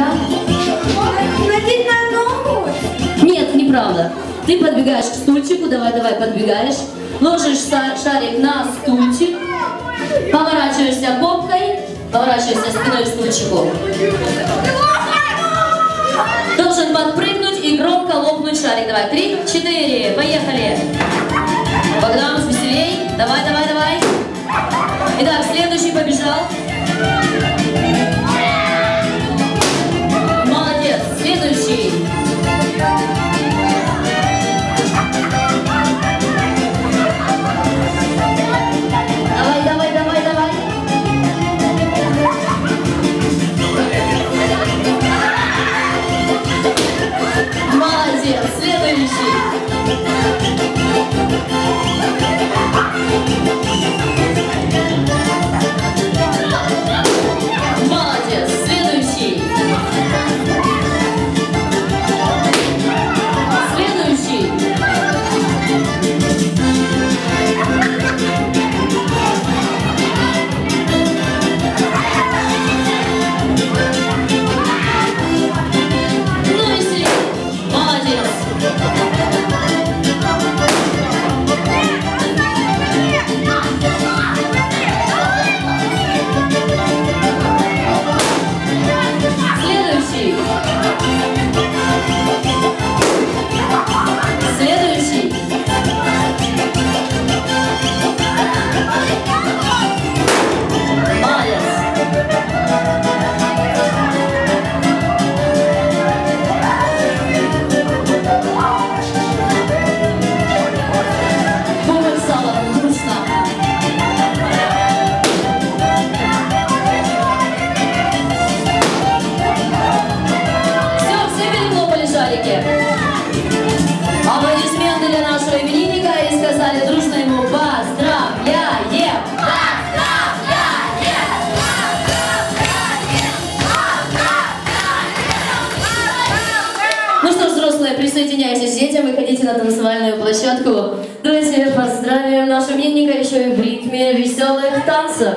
Да? Надеть на ногу? Нет, неправда. Ты подбегаешь к стульчику, давай, давай, подбегаешь. Ложишь шарик на стульчик, поворачиваешься попкой, поворачиваешься спиной к стульчику. Должен подпрыгнуть и громко лопнуть шарик. Давай, три, четыре, поехали. Thank you. Шарики. Аплодисменты для нашего именинника и сказали дружно ему поздравляем! Ну что ж, взрослые, присоединяйтесь к детям, выходите на танцевальную площадку. Давайте поздравим нашего именинника еще и в ритме веселых танцев.